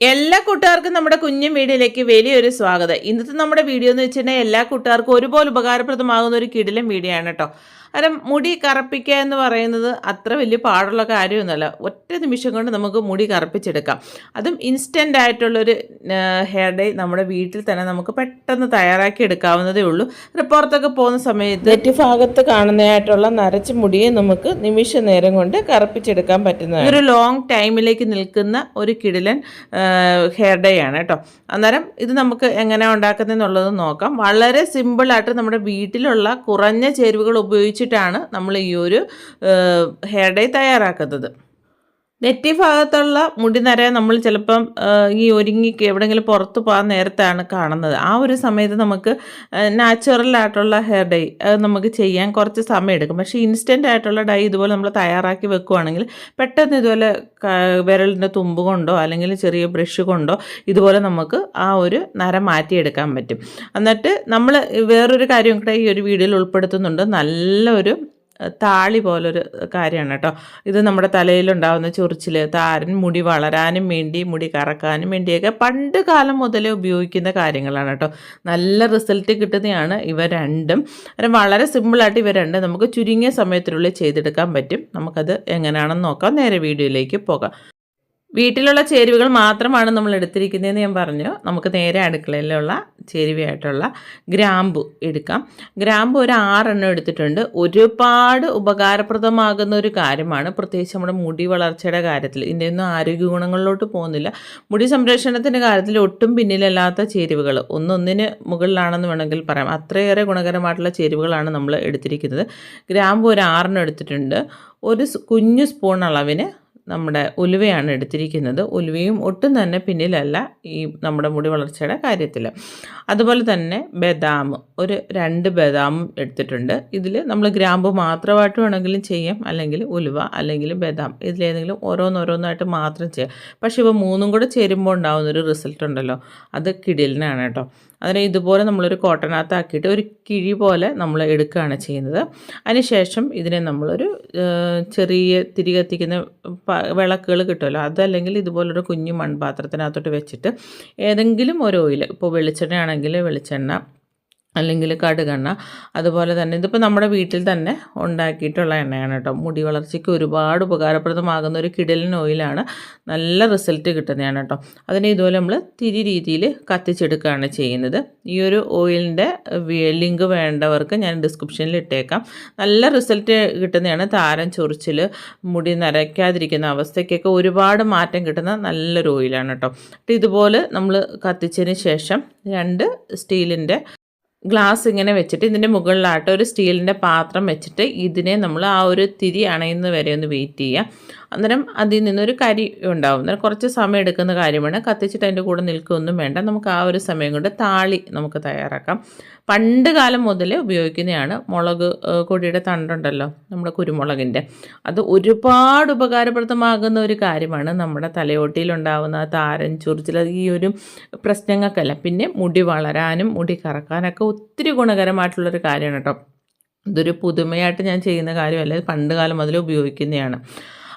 എല്ലാ കൂട്ടുകാർക്കും നമ്മുടെ കുഞ്ഞും വീഡിയോയിലേക്ക് വലിയൊരു സ്വാഗതം. ഇന്നത്തെ നമ്മുടെ വീഡിയോ എന്ന് വെച്ചിട്ടുണ്ടെങ്കിൽ എല്ലാ കൂട്ടുകാർക്കും ഒരുപോലെ ഉപകാരപ്രദമാകുന്ന ഒരു കിടിലം വീഡിയോ ആണ് കേട്ടോ. കാരണം മുടി കറുപ്പിക്കുക എന്ന് പറയുന്നത് അത്ര വലിയ പാടുള്ള കാര്യമൊന്നുമല്ല. ഒറ്റ നിമിഷം കൊണ്ട് നമുക്ക് മുടി കറുപ്പിച്ചെടുക്കാം. അതും ഇൻസ്റ്റന്റ് ആയിട്ടുള്ളൊരു ഹെയർ ഡേ നമ്മുടെ വീട്ടിൽ തന്നെ നമുക്ക് പെട്ടെന്ന് തയ്യാറാക്കി എടുക്കാവുന്നതേ ഉള്ളൂ. പുറത്തൊക്കെ പോകുന്ന സമയത്ത് നെറ്റ് ഭാഗത്ത് കാണുന്നതായിട്ടുള്ള നരച്ച മുടിയെ നമുക്ക് നിമിഷ നേരം കൊണ്ട് കറുപ്പിച്ചെടുക്കാൻ പറ്റുന്ന ഒരു ലോങ് ടൈമിലേക്ക് നിൽക്കുന്ന ഒരു കിടിലൻ ഹെയർ ഡേ ആണ് കേട്ടോ. അന്നേരം ഇത് നമുക്ക് എങ്ങനെ ഉണ്ടാക്കുന്നതെന്നുള്ളത് നോക്കാം. വളരെ സിമ്പിളായിട്ട് നമ്മുടെ വീട്ടിലുള്ള കുറഞ്ഞ ചേരുവകൾ ഉപയോഗിച്ചിട്ടാണ് നമ്മൾ ഈ ഒരു ഹെയർ ഡേ തയ്യാറാക്കുന്നത്. നെറ്റി ഭാഗത്തുള്ള മുടി നര നമ്മൾ ചിലപ്പം ഈ ഒരുങ്ങി എവിടെയെങ്കിലും പുറത്ത് പോകാൻ നേരത്താണ് കാണുന്നത്. ആ ഒരു സമയത്ത് നമുക്ക് നാച്ചുറൽ ആയിട്ടുള്ള ഹെയർ ഡൈ നമുക്ക് ചെയ്യാൻ കുറച്ച് സമയം എടുക്കും പക്ഷേ ഇൻസ്റ്റന്റ് ആയിട്ടുള്ള ഡൈ ഇതുപോലെ നമ്മൾ തയ്യാറാക്കി വെക്കുകയാണെങ്കിൽ പെട്ടെന്ന് ഇതുപോലെ വിരലിന്റെ തുമ്പ് കൊണ്ടോ അല്ലെങ്കിൽ ചെറിയ ബ്രഷ് കൊണ്ടോ ഇതുപോലെ നമുക്ക് ആ ഒരു നര മാറ്റിയെടുക്കാൻ പറ്റും. എന്നിട്ട് നമ്മൾ വേറൊരു കാര്യം കൂടെ ഈ ഒരു വീഡിയോയിൽ ഉൾപ്പെടുത്തുന്നുണ്ട്. നല്ലൊരു താളി പോലൊരു കാര്യമാണ് കേട്ടോ. ഇത് നമ്മുടെ തലയിലുണ്ടാകുന്ന ചൊറിച്ചിൽ താരൻ മുടി വളരാനും വേണ്ടി മുടി കറക്കാനും വേണ്ടിയൊക്കെ പണ്ട് കാലം മുതലേ ഉപയോഗിക്കുന്ന കാര്യങ്ങളാണ് കേട്ടോ. നല്ല റിസൾട്ട് കിട്ടുന്നതാണ് ഇവ രണ്ടും. വളരെ സിമ്പിളായിട്ട് ഇവ രണ്ടും നമുക്ക് ചുരുങ്ങിയ സമയത്തിനുള്ളിൽ ചെയ്തെടുക്കാൻ പറ്റും. നമുക്കത് എങ്ങനെയാണെന്ന് നോക്കാം. നേരെ വീഡിയോയിലേക്ക് പോകാം. വീട്ടിലുള്ള ചേരുവകൾ മാത്രമാണ് നമ്മൾ എടുത്തിരിക്കുന്നതെന്ന് ഞാൻ പറഞ്ഞു. നമുക്ക് നേരെ അടുക്കളയിലുള്ള ചേരുവയായിട്ടുള്ള ഗ്രാമ്പു എടുക്കാം. ഗ്രാമ്പു ഒരു ആറെണ്ണം എടുത്തിട്ടുണ്ട്. ഒരുപാട് ഉപകാരപ്രദമാകുന്ന ഒരു കാര്യമാണ് പ്രത്യേകിച്ച് നമ്മുടെ മുടി വളർച്ചയുടെ കാര്യത്തിൽ. ഇതിന്റെ ഒന്നും ആരോഗ്യ ഗുണങ്ങളിലോട്ട് പോകുന്നില്ല. മുടി സംരക്ഷണത്തിന്റെ കാര്യത്തിൽ ഒട്ടും പിന്നിലല്ലാത്ത ചേരുവകൾ. ഒന്നൊന്നിന് മുകളിലാണെന്ന് വേണമെങ്കിൽ പറയാം. അത്രയേറെ ഗുണകരമായിട്ടുള്ള ചേരുവകളാണ് നമ്മൾ എടുത്തിരിക്കുന്നത്. ഗ്രാമ്പു ഒരു ആറെണ്ണം എടുത്തിട്ടുണ്ട്. ഒരു കുഞ്ഞു സ്പൂൺ അളവിന് നമ്മുടെ ഉലുവയാണ് എടുത്തിരിക്കുന്നത്. ഉലുവയും ഒട്ടും തന്നെ പിന്നിലല്ല ഈ നമ്മുടെ മുടി വളർച്ചയുടെ കാര്യത്തിൽ അതുപോലെ തന്നെ ബദാം ഒരു രണ്ട് ബദാമും എടുത്തിട്ടുണ്ട്. ഇതിൽ നമ്മൾ ഗ്രാമ്പ് മാത്രമായിട്ട് വേണമെങ്കിലും ചെയ്യാം. അല്ലെങ്കിൽ ഉലുവ അല്ലെങ്കിൽ ബദാം. ഇതിലേതെങ്കിലും ഓരോന്നോരോന്നായിട്ട് മാത്രം ചെയ്യാം. പക്ഷേ ഇവ മൂന്നും കൂടെ ചേരുമ്പോൾ ഉണ്ടാകുന്നൊരു റിസൾട്ട് ഉണ്ടല്ലോ. അത് കിടിലിനാണ് കേട്ടോ. അതിനെ ഇതുപോലെ നമ്മളൊരു കോട്ടനകത്താക്കിയിട്ട് ഒരു കിഴി പോലെ നമ്മൾ എടുക്കുകയാണ് ചെയ്യുന്നത്. അതിനുശേഷം ഇതിനെ നമ്മളൊരു ചെറിയ തിരി കത്തിക്കുന്ന വിളക്കുകൾ കിട്ടുമല്ലോ. അതല്ലെങ്കിൽ ഇതുപോലൊരു കുഞ്ഞു മൺപാത്രത്തിനകത്തോട്ട് വെച്ചിട്ട് ഏതെങ്കിലും ഒരു ഓയിൽ ഇപ്പോൾ വെളിച്ചെണ്ണയാണെങ്കിൽ വെളിച്ചെണ്ണ അല്ലെങ്കിൽ കടുകെണ്ണ. അതുപോലെ തന്നെ ഇതിപ്പോൾ നമ്മുടെ വീട്ടിൽ തന്നെ ഉണ്ടാക്കിയിട്ടുള്ള എണ്ണയാണ് കേട്ടോ. മുടി വളർച്ചയ്ക്ക് ഒരുപാട് ഉപകാരപ്രദമാകുന്ന ഒരു കിടലിൻ ഓയിലാണ് നല്ല റിസൾട്ട് കിട്ടുന്നതാണ് കേട്ടോ. അതിനെ ഇതുപോലെ നമ്മൾ തിരി രീതിയിൽ കത്തിച്ചെടുക്കുകയാണ് ചെയ്യുന്നത്. ഈ ഒരു ഓയിലിന്റെ ലിങ്ക് വേണ്ടവർക്ക് ഞാൻ ഡിസ്ക്രിപ്ഷനിൽ ഇട്ടേക്കാം. നല്ല റിസൾട്ട് കിട്ടുന്നതാണ് താരം ചൊറിച്ചിൽ മുടി നരയ്ക്കാതിരിക്കുന്ന അവസ്ഥയ്ക്കൊക്കെ ഒരുപാട് മാറ്റം കിട്ടുന്ന നല്ലൊരു ഓയിലാണ് കേട്ടോ. ഇതുപോലെ നമ്മൾ കത്തിച്ചതിന് ശേഷം രണ്ട് സ്റ്റീലിന്റെ ഗ്ലാസ് ഇങ്ങനെ വെച്ചിട്ട് ഇതിന്റെ മുകളിലായിട്ട് ഒരു സ്റ്റീലിന്റെ പാത്രം വെച്ചിട്ട് ഇതിനെ നമ്മൾ ആ ഒരു തിരി അണയുന്ന വരെ ഒന്ന് വെയിറ്റ് ചെയ്യുക. അന്നേരം അതിൽ നിന്നൊരു കരി ഉണ്ടാവും. അന്നേരം കുറച്ച് സമയം എടുക്കുന്ന കാര്യമാണ്. കത്തിച്ചിട്ട് അതിന്റെ കൂടെ നിൽക്കുകയൊന്നും വേണ്ട. നമുക്ക് ആ ഒരു സമയം കൊണ്ട് താളി നമുക്ക് തയ്യാറാക്കാം. പണ്ട് കാലം മുതലേ ഉപയോഗിക്കുന്നതാണ് മുളക് കൊടിയുടെ തണ്ടുണ്ടല്ലോ നമ്മുടെ കുരുമുളകിന്റെ. അത് ഒരുപാട് ഉപകാരപ്രദമാകുന്ന ഒരു കാര്യമാണ് നമ്മുടെ തലയോട്ടിയിലുണ്ടാവുന്ന താരൻ ചൊറിച്ചിൽ ഈ ഒരു പ്രശ്നങ്ങൾക്കല്ല. പിന്നെ മുടി വളരാനും മുടി കറക്കാനൊക്കെ ഒത്തിരി ഗുണകരമായിട്ടുള്ളൊരു കാര്യമാണ് കേട്ടോ. ഇതൊരു പുതുമയായിട്ട് ഞാൻ ചെയ്യുന്ന കാര്യമല്ല. പണ്ട് കാലം മുതൽ ഉപയോഗിക്കുന്നതാണ്.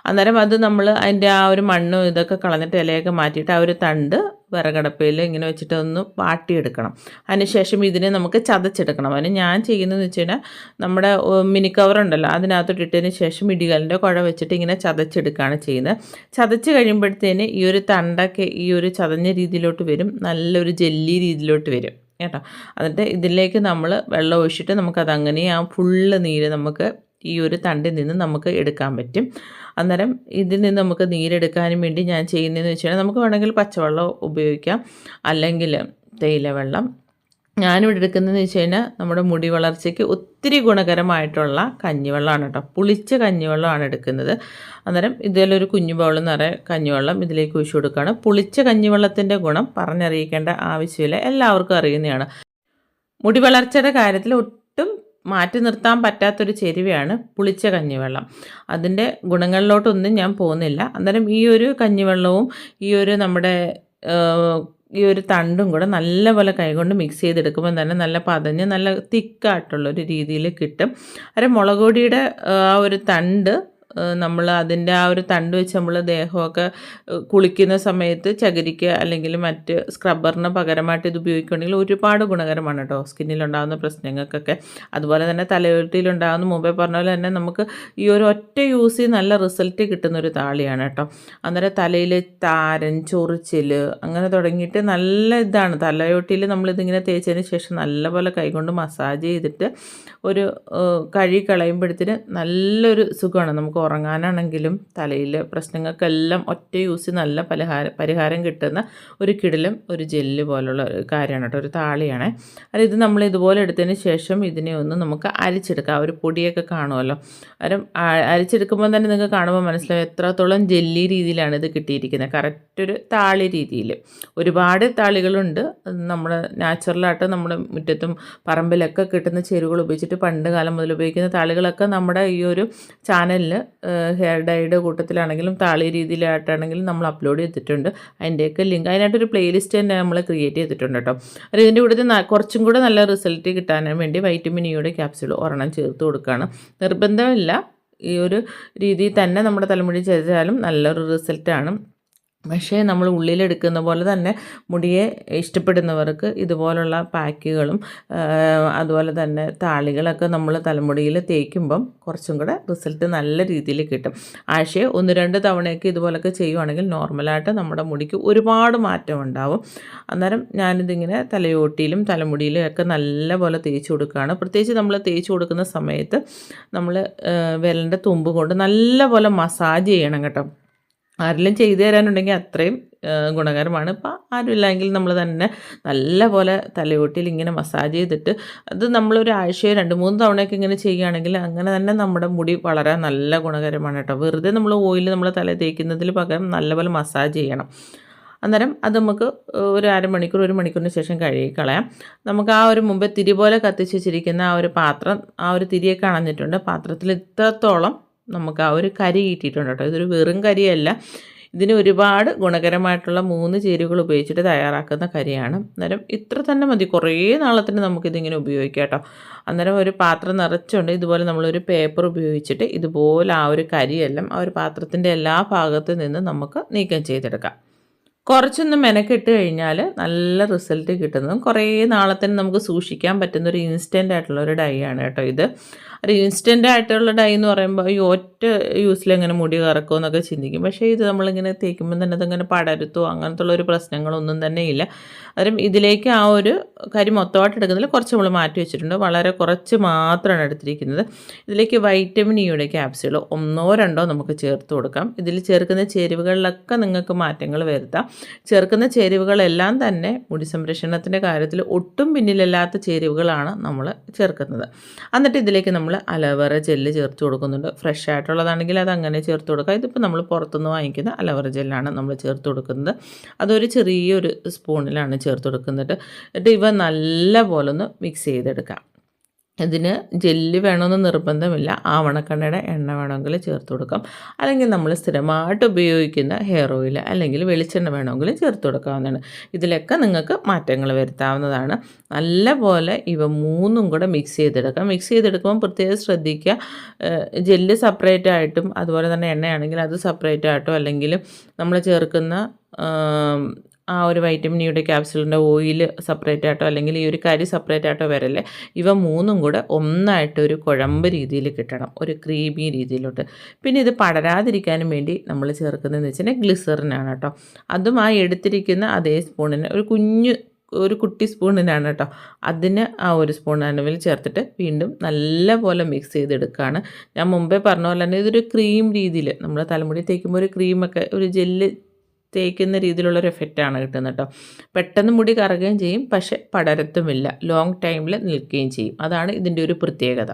അന്നേരം അത് നമ്മൾ അതിന്റെ ആ ഒരു മണ്ണും ഇതൊക്കെ കളഞ്ഞിട്ട് ഇലയൊക്കെ മാറ്റിയിട്ട് ആ ഒരു തണ്ട് വിറകടപ്പയിൽ ഇങ്ങനെ വെച്ചിട്ട് ഒന്ന് വാട്ടിയെടുക്കണം. അതിനുശേഷം ഇതിനെ നമുക്ക് ചതച്ചെടുക്കണം. അതിന് ഞാൻ ചെയ്യുന്നതെന്ന് വെച്ച് കഴിഞ്ഞാൽ നമ്മുടെ മിനി കവർ ഉണ്ടല്ലോ അതിനകത്തോട്ട് ശേഷം ഇടികലിന്റെ കുഴ വെച്ചിട്ട് ഇങ്ങനെ ചതച്ചെടുക്കുകയാണ് ചെയ്യുന്നത്. ചതച്ച് കഴിയുമ്പോഴത്തേന് ഈ ഒരു തണ്ടൊക്കെ ഈ ഒരു ചതഞ്ഞ രീതിയിലോട്ട് വരും. നല്ലൊരു ജെല്ലി രീതിയിലോട്ട് വരും കേട്ടോ. എന്നിട്ട് ഇതിലേക്ക് നമ്മൾ വെള്ളം ഒഴിച്ചിട്ട് നമുക്കത് അങ്ങനെ ആ ഫുള്ള് നീര് നമുക്ക് ഈ ഒരു തണ്ടിൽ നിന്ന് നമുക്ക് എടുക്കാൻ പറ്റും. അന്നേരം ഇതിൽ നിന്ന് നമുക്ക് നീരെടുക്കാനും വേണ്ടി ഞാൻ ചെയ്യുന്നതെന്ന് വെച്ചാൽ നമുക്ക് വേണമെങ്കിൽ പച്ചവെള്ളം ഉപയോഗിക്കാം. അല്ലെങ്കിൽ തേയില വെള്ളം. ഞാനിവിടെ എടുക്കുന്നതെന്ന് വെച്ച് കഴിഞ്ഞാൽ നമ്മുടെ മുടി വളർച്ചയ്ക്ക് ഒത്തിരി ഗുണകരമായിട്ടുള്ള കഞ്ഞിവെള്ളമാണ് കേട്ടോ. പുളിച്ച കഞ്ഞിവെള്ളമാണ് എടുക്കുന്നത്. അന്നേരം ഇതിലൊരു കുഞ്ഞു ബൗൾ നിറയെ കഞ്ഞിവെള്ളം ഇതിലേക്ക് ഒഴിച്ചു കൊടുക്കുകയാണ്. പുളിച്ച കഞ്ഞിവെള്ളത്തിന്റെ ഗുണം പറഞ്ഞറിയിക്കേണ്ട ആവശ്യമില്ല. എല്ലാവർക്കും അറിയുന്നതാണ്. മുടി വളർച്ചയുടെ കാര്യത്തിൽ മാറ്റി നിർത്താൻ പറ്റാത്തൊരു ചേരുവയാണ് പുളിച്ച കഞ്ഞിവെള്ളം. അതിന്റെ ഗുണങ്ങളിലോട്ടൊന്നും ഞാൻ പോകുന്നില്ല. അന്നേരം ഈ ഒരു കഞ്ഞിവെള്ളവും ഈ ഒരു നമ്മുടെ ഈ ഒരു തണ്ടും കൂടെ നല്ലപോലെ കൈകൊണ്ട് മിക്സ് ചെയ്തെടുക്കുമ്പോൾ തന്നെ നല്ല പതഞ്ഞ് നല്ല തിക്കായിട്ടുള്ളൊരു രീതിയിൽ കിട്ടും. അര മുളക് പൊടിയുടെ ആ ഒരു തണ്ട് നമ്മൾ അതിന്റെ ആ ഒരു തണ്ട് വെച്ച് നമ്മൾ ദേഹമൊക്കെ കുളിക്കുന്ന സമയത്ത് ചകിരിക്ക് അല്ലെങ്കിൽ മറ്റ് സ്ക്രബ്ബറിന് പകരമായിട്ട് ഇത് ഉപയോഗിക്കുകയാണെങ്കിൽ ഒരുപാട് ഗുണകരമാണ് കേട്ടോ. സ്കിന്നിലുണ്ടാകുന്ന പ്രശ്നങ്ങൾക്കൊക്കെ. അതുപോലെ തന്നെ തലയോട്ടിയിലുണ്ടാകുന്ന മുമ്പേ പറഞ്ഞ പോലെ തന്നെ നമുക്ക് ഈ ഒരു ഒറ്റ യൂസ് നല്ല റിസൾട്ട് കിട്ടുന്ന ഒരു താളിയാണ് കേട്ടോ. അന്നേരം തലയിൽ താരൻ ചൊറിച്ചിൽ അങ്ങനെ തുടങ്ങിയിട്ട് നല്ല ഇതാണ്. തലയോട്ടിയിൽ നമ്മളിതിങ്ങനെ തേച്ചതിന് ശേഷം നല്ലപോലെ കൈകൊണ്ട് മസാജ് ചെയ്തിട്ട് ഒരു കഴുകി കളയുമ്പോഴത്തേന് നല്ലൊരു സുഖമാണ്. നമുക്ക് ഉറങ്ങാനാണെങ്കിലും തലയിൽ പ്രശ്നങ്ങൾക്കെല്ലാം ഒറ്റ യൂസ് നല്ല പലഹാര പരിഹാരം കിട്ടുന്ന ഒരു കിടലും ഒരു ജെല്ല് പോലുള്ള ഒരു കാര്യമാണ് കേട്ടോ ഒരു താളിയാണ്. അത് ഇത് നമ്മൾ ഇതുപോലെ എടുത്തതിന് ശേഷം ഇതിനെ ഒന്ന് നമുക്ക് അരിച്ചെടുക്കാം. ഒരു പൊടിയൊക്കെ കാണുമല്ലോ. അരം അരിച്ചെടുക്കുമ്പോൾ തന്നെ നിങ്ങൾക്ക് കാണുമ്പോൾ മനസ്സിലാവും എത്രത്തോളം ജെല്ലി രീതിയിലാണ് ഇത് കിട്ടിയിരിക്കുന്നത്. കറക്റ്റ് ഒരു താളി രീതിയിൽ. ഒരുപാട് താളികളുണ്ട്. നമ്മൾ നാച്ചുറലായിട്ട് നമ്മുടെ മുറ്റത്തും പറമ്പിലൊക്കെ കിട്ടുന്ന ചേരുവകൾ ഉപയോഗിച്ചിട്ട് പണ്ട് കാലം മുതൽ ഉപയോഗിക്കുന്ന താളികളൊക്കെ നമ്മുടെ ഈ ഒരു ചാനലിൽ ഹെയർ ഡൈയുടെ കൂട്ടത്തിലാണെങ്കിലും താളി രീതിയിലായിട്ടാണെങ്കിലും നമ്മൾ അപ്ലോഡ് ചെയ്തിട്ടുണ്ട്. അതിന്റെയൊക്കെ ലിങ്ക് അതിനായിട്ടൊരു പ്ലേലിസ്റ്റ് തന്നെ നമ്മൾ ക്രിയേറ്റ് ചെയ്തിട്ടുണ്ട് കേട്ടോ അത് ഇതിന്റെ കൂടെ കുറച്ചും കൂടെ നല്ല റിസൾട്ട് കിട്ടാൻ വേണ്ടി വൈറ്റമിൻ ഇയുടെ ക്യാപ്സ്യൂൾ ഒരെണ്ണം ചേർത്ത് കൊടുക്കുകയാണ് നിർബന്ധമില്ല. ഈ ഒരു രീതിയിൽ തന്നെ നമ്മുടെ തലമുടി ചെയ്താലും നല്ലൊരു റിസൾട്ടാണ് പക്ഷേ നമ്മൾ ഉള്ളിലെടുക്കുന്ന പോലെ തന്നെ മുടിയെ ഇഷ്ടപ്പെടുന്നവർക്ക് ഇതുപോലുള്ള പാക്കുകളും അതുപോലെ തന്നെ താളികളൊക്കെ നമ്മൾ തലമുടിയിൽ തേക്കുമ്പം കുറച്ചും കൂടെ റിസൾട്ട് നല്ല രീതിയിൽ കിട്ടും. ആഴ്ചയെ ഒന്ന് രണ്ട് തവണയൊക്കെ ഇതുപോലൊക്കെ ചെയ്യുവാണെങ്കിൽ നോർമലായിട്ട് നമ്മുടെ മുടിക്ക് ഒരുപാട് മാറ്റം ഉണ്ടാവും. അന്നേരം ഞാനിതിങ്ങനെ തലയോട്ടിയിലും തലമുടിയിലും ഒക്കെ നല്ല പോലെ തേച്ച് കൊടുക്കുകയാണ്. പ്രത്യേകിച്ച് നമ്മൾ തേച്ച് കൊടുക്കുന്ന സമയത്ത് നമ്മൾ വിരലിന്റെ തുമ്പ് കൊണ്ട് നല്ല പോലെ മസാജ് ചെയ്യണം കേട്ടോ. ആരെങ്കിലും ചെയ്തു തരാനുണ്ടെങ്കിൽ അത്രയും ഗുണകരമാണ്. ഇപ്പം ആരുമില്ലെങ്കിൽ നമ്മൾ തന്നെ നല്ല പോലെ തലയോട്ടിയിൽ ഇങ്ങനെ മസാജ് ചെയ്തിട്ട് അത് നമ്മളൊരു ആഴ്ചയോ രണ്ട് മൂന്ന് തവണയൊക്കെ ഇങ്ങനെ ചെയ്യുകയാണെങ്കിൽ അങ്ങനെ തന്നെ നമ്മുടെ മുടി വളരെ നല്ല ഗുണകരമാണ് കേട്ടോ. വെറുതെ നമ്മൾ ഓയിൽ നമ്മൾ തല തേക്കുന്നതിൽ പകരം നല്ലപോലെ മസാജ് ചെയ്യണം. അന്നേരം അത് നമുക്ക് ഒരു അരമണിക്കൂർ ഒരു മണിക്കൂറിന് ശേഷം കഴുകി കളയാം. നമുക്ക് ആ ഒരു മുമ്പേ തിരി പോലെ കത്തിച്ച് വെച്ചിരിക്കുന്ന ആ ഒരു പാത്രം ആ ഒരു തിരിയൊക്കെ അണഞ്ഞിട്ടുണ്ട് പാത്രത്തിൽ ഇത്രത്തോളം നമുക്ക് ആ ഒരു കരി കിട്ടിയിട്ടുണ്ട് കേട്ടോ. ഇതൊരു വെറും കരിയല്ല. ഇതിന് ഒരുപാട് ഗുണകരമായിട്ടുള്ള മൂന്ന് ചേരുവകൾ ഉപയോഗിച്ചിട്ട് തയ്യാറാക്കുന്ന കരിയാണ്. അന്നേരം ഇത്ര തന്നെ മതി. കുറേ നാളത്തിന് നമുക്കിതിങ്ങനെ ഉപയോഗിക്കാം കേട്ടോ. അന്നേരം ഒരു പാത്രം നിറച്ചുകൊണ്ട് ഇതുപോലെ നമ്മളൊരു പേപ്പർ ഉപയോഗിച്ചിട്ട് ഇതുപോലെ ആ ഒരു കരിയെല്ലാം ആ ഒരു പാത്രത്തിന്റെ എല്ലാ ഭാഗത്തു നിന്ന് നമുക്ക് നീക്കം ചെയ്തെടുക്കാം. കുറച്ചൊന്ന് മെനക്കെട്ട് കഴിഞ്ഞാൽ നല്ല റിസൾട്ട് കിട്ടുന്നതും കുറേ നാളത്തിന് നമുക്ക് സൂക്ഷിക്കാൻ പറ്റുന്ന ഒരു ഇൻസ്റ്റന്റ് ആയിട്ടുള്ള ഒരു ഡൈ ആണ് കേട്ടോ ഇത്. ഒരു ഇൻസ്റ്റന്റ് ആയിട്ടുള്ള ഡൈ എന്ന് പറയുമ്പോൾ ഈ ഒറ്റ യൂസിൽ എങ്ങനെ മുടി കറക്കുമോ എന്നൊക്കെ ചിന്തിക്കും. പക്ഷേ ഇത് നമ്മളിങ്ങനെ തേക്കുമ്പോൾ തന്നെ അതങ്ങനെ പടരുത്തോ അങ്ങനത്തെ ഉള്ളൊരു പ്രശ്നങ്ങളൊന്നും തന്നെ ഇല്ല. അന്നേരം ഇതിലേക്ക് ആ ഒരു കരി മൊത്തമായിട്ട് എടുക്കുന്നതിൽ കുറച്ച് നമ്മൾ മാറ്റി വെച്ചിട്ടുണ്ട്. വളരെ കുറച്ച് മാത്രമാണ് എടുത്തിരിക്കുന്നത്. ഇതിലേക്ക് വൈറ്റമിൻ ഇയുടെ ക്യാപ്സ്യൂൾ ഒന്നോ രണ്ടോ നമുക്ക് ചേർത്ത് കൊടുക്കാം. ഇതിൽ ചേർക്കുന്ന ചേരുവകളിലൊക്കെ നിങ്ങൾക്ക് മാറ്റങ്ങൾ വരുത്താം. ചേർക്കുന്ന ചേരുവകളെല്ലാം തന്നെ മുടി സംരക്ഷണത്തിന്റെ കാര്യത്തിൽ ഒട്ടും പിന്നിലല്ലാത്ത ചേരുവകളാണ് നമ്മൾ ചേർക്കുന്നത്. എന്നിട്ട് ഇതിലേക്ക് നമ്മൾ അലവറ ജെല്ല് ചേർത്ത് കൊടുക്കുന്നുണ്ട്. ഫ്രഷ് ആയിട്ടുള്ളതാണെങ്കിൽ അത് അങ്ങനെ ചേർത്ത് കൊടുക്കുക. ഇതിപ്പോൾ നമ്മൾ പുറത്തുനിന്ന് വാങ്ങിക്കുന്ന അലവറ ജെല്ലാണ് നമ്മൾ ചേർത്ത് കൊടുക്കുന്നത്. അതൊരു ചെറിയൊരു സ്പൂണിലാണ് ചേർത്ത് കൊടുക്കുന്നത്. എന്നിട്ട് ഇവ നല്ല പോലെ ഒന്ന് മിക്സ് ചെയ്തെടുക്കാം. ഇതിന് ജെല്ല് വേണമെന്ന് നിർബന്ധമില്ല. ആവണക്കണ്ണയുടെ എണ്ണ വേണമെങ്കിൽ ചേർത്ത് കൊടുക്കാം. അല്ലെങ്കിൽ നമ്മൾ സ്ഥിരമായിട്ട് ഉപയോഗിക്കുന്ന ഹെയർ ഓയിൽ അല്ലെങ്കിൽ വെളിച്ചെണ്ണ വേണമെങ്കിൽ ചേർത്ത് കൊടുക്കാവുന്നതാണ്. ഇതിലൊക്കെ നിങ്ങൾക്ക് മാറ്റങ്ങൾ വരുത്താവുന്നതാണ്. നല്ലപോലെ ഇവ മൂന്നും കൂടെ മിക്സ് ചെയ്തെടുക്കാം. മിക്സ് ചെയ്തെടുക്കുമ്പോൾ പ്രത്യേകം ശ്രദ്ധിക്കുക. ജെല്ല് സെപ്പറേറ്റ് ആയിട്ടും അതുപോലെ തന്നെ എണ്ണയാണെങ്കിൽ അത് സെപ്പറേറ്റ് ആയിട്ടും അല്ലെങ്കിൽ നമ്മൾ ചേർക്കുന്ന ആം, ഒരു വൈറ്റമിനിയുടെ ക്യാപ്സുലിന്റെ ഓയിൽ സെപ്പറേറ്റ് ആയിട്ടോ അല്ലെങ്കിൽ ഈ ഒരു കരി സെപ്പറേറ്റ് ആയിട്ടോ വരല്ലേ ഇവ മൂന്നും കൂടെ ഒന്നായിട്ട് ഒരു കുഴമ്പ് രീതിയിൽ കിട്ടണം ഒരു ക്രീമി രീതിയിലോട്ട്. പിന്നെ ഇത് പടരാതിരിക്കാനും വേണ്ടി നമ്മൾ ചേർക്കുന്നതെന്ന് വെച്ചാൽ ഗ്ലിസറിനാണ് കേട്ടോ. അതും ആ എടുത്തിരിക്കുന്ന അതേ സ്പൂണിന് ഒരു കുഞ്ഞു ഒരു കുട്ടി സ്പൂണിനാണ് കേട്ടോ. അതിന് ആ ഒരു സ്പൂൺ അളവിൽ ചേർത്തിട്ട് വീണ്ടും നല്ലപോലെ മിക്സ് ചെയ്തെടുക്കുകയാണ് ഞാൻ മുമ്പേ പറഞ്ഞ പോലെ തന്നെ ഇതൊരു ക്രീം രീതിയിൽ നമ്മൾ തലമുടി തേക്കുമ്പോൾ ഒരു ക്രീമൊക്കെ ഒരു ജെല്ല് തേക്കുന്ന രീതിയിലുള്ളൊരു എഫക്റ്റാണ് കിട്ടുന്നത് കേട്ടോ. പെട്ടെന്ന് മുടി കറുകയും ചെയ്യും പക്ഷെ പടരത്തുമില്ല. ലോങ് ടൈമിൽ നിൽക്കുകയും ചെയ്യും. അതാണ് ഇതിന്റെ ഒരു പ്രത്യേകത.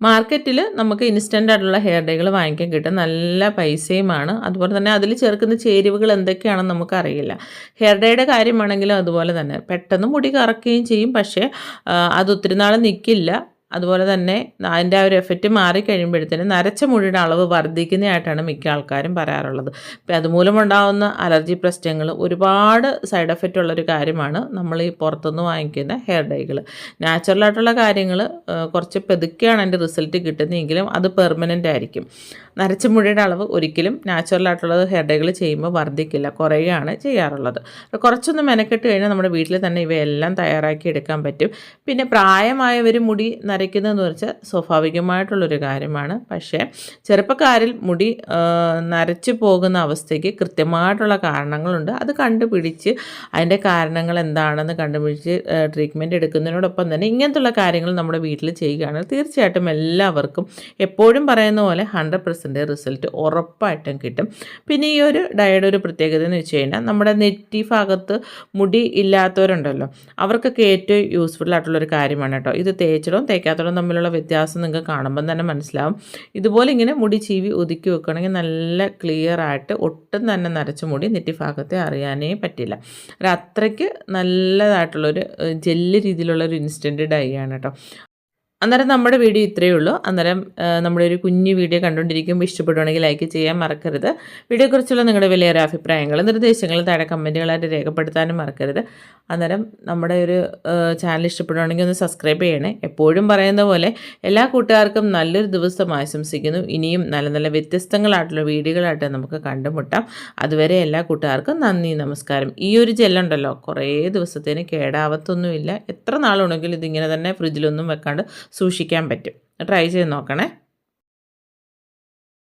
മാർക്കറ്റിൽ നമുക്ക് ഇൻസ്റ്റന്റ് ആയിട്ടുള്ള ഹെയർ ഡൈകൾ വാങ്ങിക്കാൻ കിട്ടും. നല്ല പൈസയുമാണ്. അതുപോലെ തന്നെ അതിൽ ചേർക്കുന്ന ചേരുവകൾ എന്തൊക്കെയാണെന്ന് നമുക്കറിയില്ല. ഹെയർ ഡേയുടെ കാര്യമാണെങ്കിലും അതുപോലെ തന്നെ. പെട്ടെന്ന് മുടി കറക്കുകയും ചെയ്യും പക്ഷേ അത് ഒത്തിരി നാൾ നിൽക്കില്ല. അതുപോലെ തന്നെ അതിന്റെ ആ ഒരു എഫക്റ്റ് മാറിക്കഴിയുമ്പോഴത്തേനും നരച്ച മുടിയുടെ അളവ് വർദ്ധിക്കുന്നതായിട്ടാണ് മിക്ക ആൾക്കാരും പറയാറുള്ളത്. അതുമൂലമുണ്ടാകുന്ന അലർജി പ്രശ്നങ്ങൾ ഒരുപാട് സൈഡ് എഫക്റ്റ് ഉള്ളൊരു കാര്യമാണ് നമ്മൾ ഈ പുറത്തുനിന്ന് വാങ്ങിക്കുന്ന ഹെയർ ഡൈകൾ നാച്ചുറലായിട്ടുള്ള കാര്യങ്ങൾ കുറച്ച് പെതുക്കെയാണ് അതിന്റെ റിസൾട്ട് കിട്ടുന്നതെങ്കിലും അത് പെർമനന്റ് ആയിരിക്കും. നരച്ച മുടിയുടെ അളവ് ഒരിക്കലും നാച്ചുറലായിട്ടുള്ളത് ഹെയർ ഡൈകൾ ചെയ്യുമ്പോൾ വർദ്ധിക്കില്ല. കുറയുകയാണ് ചെയ്യാറുള്ളത്. കുറച്ചൊന്ന് മെനക്കെട്ട് കഴിഞ്ഞാൽ നമ്മുടെ വീട്ടിൽ തന്നെ ഇവയെല്ലാം തയ്യാറാക്കി എടുക്കാൻ പറ്റും. പിന്നെ പ്രായമായവർ മുടി നരയ്ക്കുന്നതെന്ന് വെച്ചാൽ സ്വാഭാവികമായിട്ടുള്ളൊരു കാര്യമാണ്. പക്ഷേ ചെറുപ്പക്കാരിൽ മുടി നരച്ചു പോകുന്ന അവസ്ഥയ്ക്ക് കൃത്യമായിട്ടുള്ള കാരണങ്ങളുണ്ട്. അത് കണ്ടുപിടിച്ച് അതിന്റെ കാരണങ്ങൾ എന്താണെന്ന് കണ്ടുപിടിച്ച് ട്രീറ്റ്മെന്റ് എടുക്കുന്നതിനോടൊപ്പം തന്നെ ഇങ്ങനത്തുള്ള കാര്യങ്ങൾ നമ്മുടെ വീട്ടിൽ ചെയ്യുകയാണെങ്കിൽ തീർച്ചയായിട്ടും എല്ലാവർക്കും എപ്പോഴും പറയുന്ന പോലെ ഹൺഡ്രഡ് പെർസെന്റ് റിസൾട്ട് ഉറപ്പായിട്ടും കിട്ടും. പിന്നെ ഈ ഒരു ഡയയുടെ ഒരു പ്രത്യേകത എന്ന് വെച്ച് കഴിഞ്ഞാൽ നമ്മുടെ നെറ്റി ഭാഗത്ത് മുടി ഇല്ലാത്തവരുണ്ടല്ലോ. അവർക്കൊക്കെ ഏറ്റവും യൂസ്ഫുൾ ആയിട്ടുള്ളൊരു കാര്യമാണ് കേട്ടോ. ഇത് തേച്ചിടവും തേക്കാത്തടവും തമ്മിലുള്ള വ്യത്യാസം നിങ്ങൾക്ക് കാണുമ്പം തന്നെ മനസ്സിലാവും. ഇതുപോലെ ഇങ്ങനെ മുടി ചീവി ഒതുക്കി വെക്കുകയാണെങ്കിൽ നല്ല ക്ലിയർ ആയിട്ട് ഒട്ടും തന്നെ നരച്ച മുടി നെറ്റിഭാഗത്തെ അറിയാനേ പറ്റില്ല. അത്രയ്ക്ക് നല്ലതായിട്ടുള്ളൊരു ജെല്ല് രീതിയിലുള്ള ഒരു ഇൻസ്റ്റന്റ് ഡൈ ആണ് കേട്ടോ. അന്നേരം നമ്മുടെ വീഡിയോ ഇത്രയേ ഉള്ളൂ. അന്നേരം നമ്മുടെ ഒരു കുഞ്ഞു വീഡിയോ കണ്ടുകൊണ്ടിരിക്കുമ്പോൾ ഇഷ്ടപ്പെടുവാണെങ്കിൽ ലൈക്ക് ചെയ്യാൻ മറക്കരുത്. വീഡിയോയെക്കുറിച്ചുള്ള നിങ്ങളുടെ വിലയേറെ അഭിപ്രായങ്ങൾ നിർദ്ദേശങ്ങളും താഴെ കമന്റുകളായിട്ട് രേഖപ്പെടുത്താനും മറക്കരുത്. അന്നേരം നമ്മുടെ ഒരു ചാനൽ ഇഷ്ടപ്പെടുവാണെങ്കിൽ ഒന്ന് സബ്സ്ക്രൈബ് ചെയ്യണേ. എപ്പോഴും പറയുന്ന പോലെ എല്ലാ കൂട്ടുകാർക്കും നല്ലൊരു ദിവസം ആശംസിക്കുന്നു. ഇനിയും നല്ല നല്ല വ്യത്യസ്തങ്ങളായിട്ടുള്ള വീഡിയോകളായിട്ട് നമുക്ക് കണ്ടുമുട്ടാം. അതുവരെ എല്ലാ കൂട്ടുകാർക്കും നന്ദി നമസ്കാരം. ഈ ഒരു ജെല്ലുണ്ടല്ലോ കുറേ ദിവസത്തേന് കേടാവത്തൊന്നുമില്ല. എത്ര നാളുണ്ടെങ്കിലും ഇതിങ്ങനെ തന്നെ ഫ്രിഡ്ജിലൊന്നും വെക്കാണ്ട് സൂക്ഷിക്കാൻ പറ്റും. ട്രൈ ചെയ്ത് നോക്കണേ.